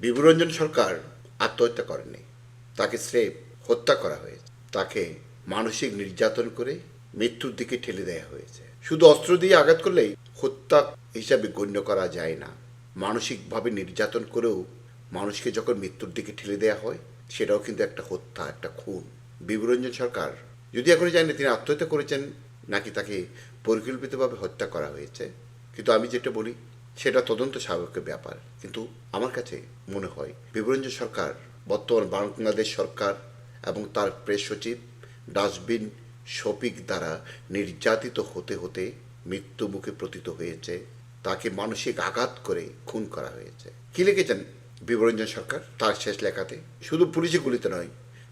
বিভুরঞ্জন সরকার আত্মহত্যা করেনি। তাকে স্রেফ হত্যা করা হয়েছে। তাকে মানসিক নির্যাতন করে মৃত্যুর দিকে ঠেলে দেওয়া হয়েছে। শুধু অস্ত্র দিয়ে আঘাত করলেই হত্যা হিসাবে গণ্য করা যায় না। মানসিকভাবে নির্যাতন করেও মানুষকে যখন মৃত্যুর দিকে ঠেলে দেওয়া হয়, সেটাও কিন্তু একটা হত্যা, একটা খুন। বিভুরঞ্জন সরকার যদি এখনও জানি তিনি আত্মহত্যা করেছেন, নাকি তাকে পরিকল্পিতভাবে হত্যা করা হয়েছে। কিন্তু আমি যেটা বলি সেটা তদন্ত স্বাভাবিক ব্যাপার। কিন্তু আমার কাছে মনে হয় বিভুরঞ্জন সরকার, বর্তমান বাংলাদেশ সরকার এবং তার প্রেস সচিব, ডাস্টবিন শফিক দ্বারা নির্যাতিত হতে হতে মৃত্যু মুখে প্রতীত হয়েছে। তাকে মানসিক আঘাত করে খুন করা হয়েছে। কি লিখেছেন বিবরঞ্জন সরকার তার শেষ লেখাতে? শুধু পুলিশি গুলিতে নয়,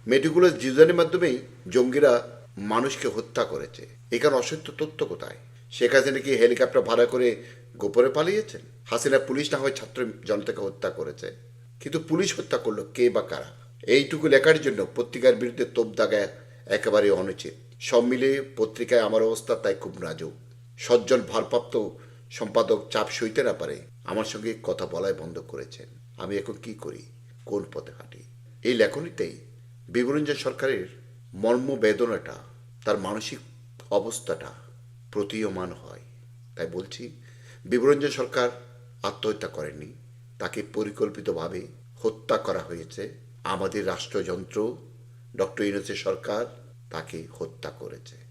মেডিকুলার জিজানের মাধ্যমেই জঙ্গিরা মানুষকে হত্যা করেছে। এখানে অসত্য তথ্য কোথায়? শেখ হাসিনা কি হেলিকপ্টার ভাড়া করে গোপরে পালিয়েছেন? হাসিনা পুলিশ না হয় ছাত্র জনতাকে হত্যা করেছে। কিন্তু পুলিশ হত্যা করল কে বা কারা? এইটুকু লেখার জন্য পত্রিকার বিরুদ্ধে তোপ দাগা একেবারে অনুচিত। সব মিলিয়ে পত্রিকায় আমার অবস্থা তাই খুব নাজুক। সজ্জন ভারপ্রাপ্ত সম্পাদক চাপ সইতে না পারে আমার সঙ্গে কথা বলাই বন্ধ করেছেন। আমি এখন কি করি? কোন পথে হাঁটি? এই লেখনীতেই বিবরঞ্জন সরকারের মর্ম বেদনাটা তার মানসিক অবস্থাটা প্রতীয়মান হয়। তাই বলছি বিবরঞ্জন সরকার আত্মহত্যা করেনি, তাকে পরিকল্পিতভাবে হত্যা করা হয়েছে। আমাদের রাষ্ট্রযন্ত্র, ডক্টর ইউনুসের সরকার তাকে হত্যা করেছে।